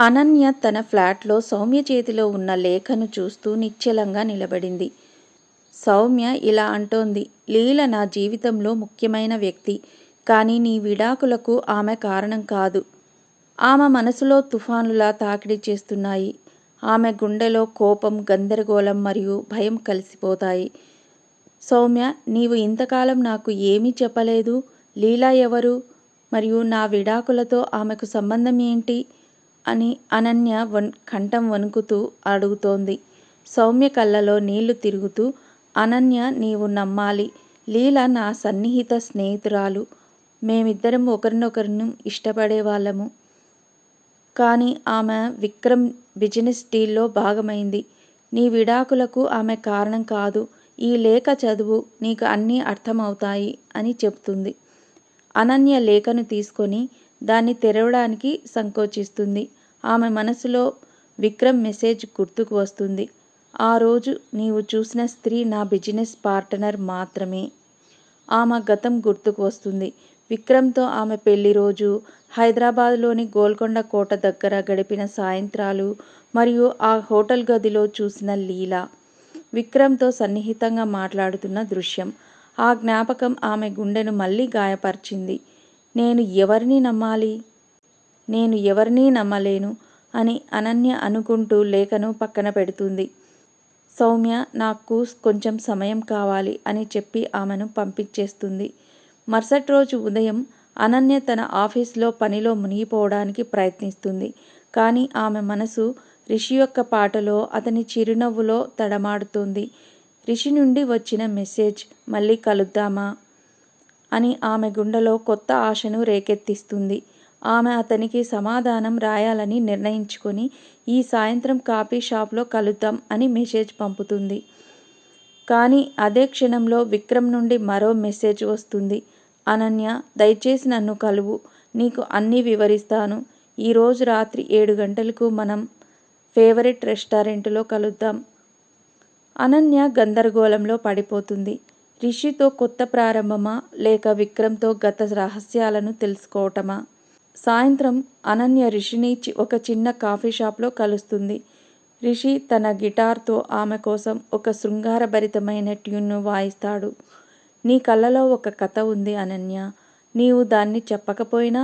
అనన్య తన ఫ్లాట్లో సౌమ్య చేతిలో ఉన్న లేఖను చూస్తూ నిశ్చలంగా నిలబడింది. సౌమ్య ఇలా అంటోంది. లీల నా జీవితంలో ముఖ్యమైన వ్యక్తి. కానీ నీ విడాకులకు ఆమె కారణం కాదు. ఆమె మనసులో తుఫానులా తాకిడి చేస్తున్నాయి. ఆమె గుండెలో కోపం, గందరగోళం మరియు భయం కలిసిపోతాయి. సౌమ్య నీవు ఇంతకాలం నాకు ఏమీ చెప్పలేదు. లీలా ఎవరు? మరియు నా విడాకులతో ఆమెకు సంబంధం ఏంటి? అని అనన్య వన్ కంఠం వణుకుతూ అడుగుతోంది. సౌమ్య కళ్ళలో నీళ్ళు తిరుగుతూ అనన్య నీవు నమ్మాలి. లీల నా సన్నిహిత స్నేహితురాలు. మేమిద్దరం ఒకరినొకరిని ఇష్టపడేవాళ్ళము. కానీ ఆమె విక్రమ్ బిజినెస్ డీల్లో భాగమైంది. నీ విడాకులకు ఆమె కారణం కాదు. ఈ లేఖ చదువు. నీకు అన్నీ అర్థమవుతాయి అని చెబుతుంది. అనన్య లేఖను తీసుకొని దాన్ని తెరవడానికి సంకోచిస్తుంది. ఆమె మనసులో విక్రమ్ మెసేజ్ గుర్తుకు వస్తుంది. ఆ రోజు నీవు చూసిన స్త్రీ నా బిజినెస్ పార్టనర్ మాత్రమే. ఆమె గతం గుర్తుకు వస్తుంది. విక్రమ్తో ఆమె పెళ్ళిరోజు, హైదరాబాద్లోని గోల్కొండ కోట దగ్గర గడిపిన సాయంత్రాలు మరియు ఆ హోటల్ గదిలో చూసిన లీల, విక్రమ్తో సన్నిహితంగా మాట్లాడుతున్న దృశ్యం. ఆ జ్ఞాపకం ఆమె గుండెను మళ్ళీ గాయపరిచింది నేను ఎవరిని నమ్మాలి? నేను ఎవరినీ నమ్మలేను అని అనన్య అనుకుంటూ లేఖను పక్కన పెడుతుంది. సౌమ్య నాకు కొంచెం సమయం కావాలి అని చెప్పి ఆమెను పంపించేస్తుంది. మరుసటి రోజు ఉదయం అనన్య తన ఆఫీస్లో పనిలో మునిగిపోవడానికి ప్రయత్నిస్తుంది. కానీ ఆమె మనసు రిషి యొక్క పాటలో, అతని చిరునవ్వులో తడమాడుతోంది. రిషి నుండి వచ్చిన మెసేజ్ మళ్ళీ కలుద్దామా? అని ఆమె గుండెలో కొత్త ఆశను రేకెత్తిస్తుంది. ఆమె అతనికి సమాధానం రాయాలని నిర్ణయించుకొని ఈ సాయంత్రం కాఫీ షాప్లో కలుద్దాం అని మెసేజ్ పంపుతుంది. కానీ అదే క్షణంలో విక్రమ్ నుండి మరో మెసేజ్ వస్తుంది. అనన్య దయచేసి నన్ను కలువు. నీకు అన్నీ వివరిస్తాను. ఈరోజు రాత్రి ఏడు గంటలకు మనం ఫేవరెట్ రెస్టారెంట్లో కలుద్దాం. అనన్య గందరగోళంలో పడిపోతుంది. రిషితో కొత్త ప్రారంభమా? లేక విక్రమ్తో గత రహస్యాలను తెలుసుకోవటమా? సాయంత్రం అనన్య రిషిని ఒక చిన్న కాఫీ షాప్లో కలుస్తుంది. రిషి తన గిటార్తో ఆమె కోసం ఒక శృంగారభరితమైన ట్యూన్ను వాయిస్తాడు. నీ కళ్ళలో ఒక కథ ఉంది అనన్య. నీవు దాన్ని చెప్పకపోయినా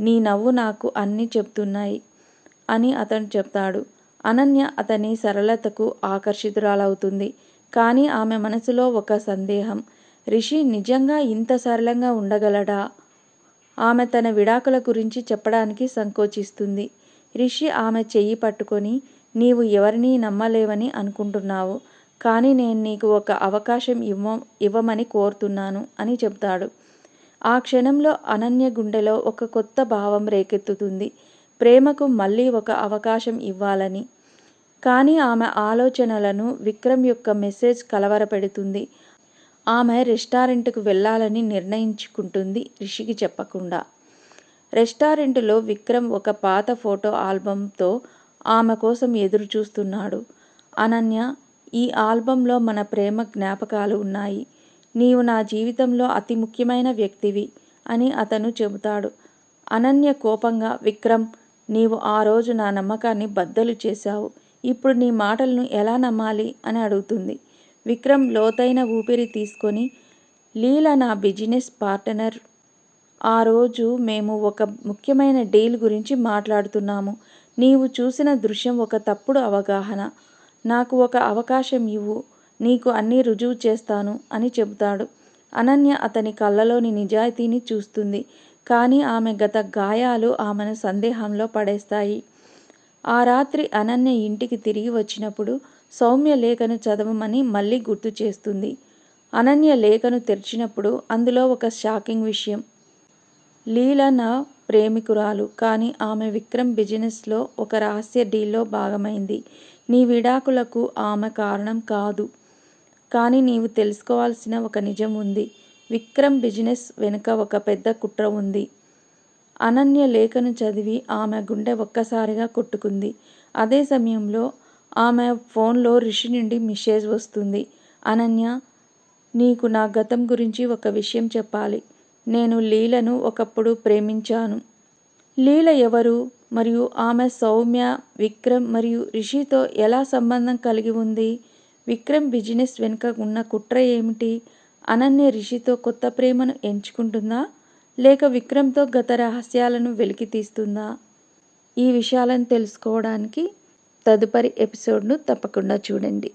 నీ నవ్వు నాకు అన్నీ చెప్తున్నాయి అని అతను చెప్తాడు అనన్య అతని సరళతకు ఆకర్షితురాలవుతుంది. కానీ ఆమె మనసులో ఒక సందేహం. రిషి నిజంగా ఇంత సరళంగా ఉండగలడా? ఆమె తన విడాకుల గురించి చెప్పడానికి సంకోచిస్తుంది. రిషి ఆమె చెయ్యి పట్టుకొని నీవు ఎవరినీ నమ్మలేవని అనుకుంటున్నావు. కానీ నేను నీకు ఒక అవకాశం ఇవ్వ ఇవ్వమని కోరుతున్నాను అని చెబుతాడు. ఆ క్షణంలో అనన్య గుండెలో ఒక కొత్త భావం రేకెత్తుతుంది. ప్రేమకు మళ్ళీ ఒక అవకాశం ఇవ్వాలని. కానీ ఆమె ఆలోచనలను విక్రమ్ యొక్క మెసేజ్ కలవరపెడుతుంది. ఆమె రెస్టారెంట్కు వెళ్ళాలని నిర్ణయించుకుంటుంది రిషికి చెప్పకుండా. రెస్టారెంట్లో విక్రమ్ ఒక పాత ఫోటో ఆల్బంతో ఆమె కోసం ఎదురు చూస్తున్నాడు. అనన్య ఈ ఆల్బంలో మన ప్రేమ జ్ఞాపకాలు ఉన్నాయి. నీవు నా జీవితంలో అతి ముఖ్యమైన వ్యక్తివి అని అతను చెబుతాడు. అనన్య కోపంగా విక్రమ్! నీవు ఆ రోజు నా నమ్మకాన్ని బద్దలు చేశావు. ఇప్పుడు నీ మాటలను ఎలా నమ్మాలి? అని అడుగుతుంది. విక్రమ్ లోతైన ఊపిరి తీసుకొని లీల నా బిజినెస్ పార్టనర్. ఆ రోజు మేము ఒక ముఖ్యమైన డీల్ గురించి మాట్లాడుతున్నాము. నీవు చూసిన దృశ్యం ఒక తప్పుడు అవగాహన. నాకు ఒక అవకాశం ఇవ్వు. నీకు అన్నీ రుజువు చేస్తాను అని చెబుతాడు. అనన్య అతని కళ్ళలోని నిజాయితీని చూస్తుంది. కానీ ఆమె గత గాయాలు ఆమెను సందేహంలో పడేస్తాయి. ఆ రాత్రి అనన్య ఇంటికి తిరిగి వచ్చినప్పుడు సౌమ్య లేఖను చదవమని మళ్ళీ గుర్తు చేస్తుంది. అనన్య లేఖను తెరిచినప్పుడు అందులో ఒక షాకింగ్ విషయం. లీల నా ప్రేమికురాలు. కానీ ఆమె విక్రమ్ బిజినెస్లో ఒక రహస్య డీల్లో భాగమైంది. నీ విడాకులకు ఆమె కారణం కాదు. కానీ నీవు తెలుసుకోవాల్సిన ఒక నిజం ఉంది. విక్రమ్ బిజినెస్ వెనుక ఒక పెద్ద కుట్ర ఉంది. అనన్య లేఖను చదివి ఆమె గుండె ఒక్కసారిగా కొట్టుకుంది. అదే సమయంలో ఆమె ఫోన్లో రిషి నుండి మెసేజ్ వస్తుంది. అనన్య! నీకు నా గతం గురించి ఒక విషయం చెప్పాలి. నేను లీలను ఒకప్పుడు ప్రేమించాను. లీల ఎవరు? మరియు ఆమె సౌమ్య విక్రమ్ మరియు రిషితో ఎలా సంబంధం కలిగి ఉంది విక్రమ్ బిజినెస్ వెనుక ఉన్న కుట్ర ఏమిటి అనన్య రిషితో కొత్త ప్రేమను ఎంచుకుంటుందా లేక విక్రమ్తో గత రహస్యాలను వెలికి తీస్తుందా? ఈ విషయాలను తెలుసుకోవడానికి తదుపరి ఎపిసోడ్ను తప్పకుండా చూడండి.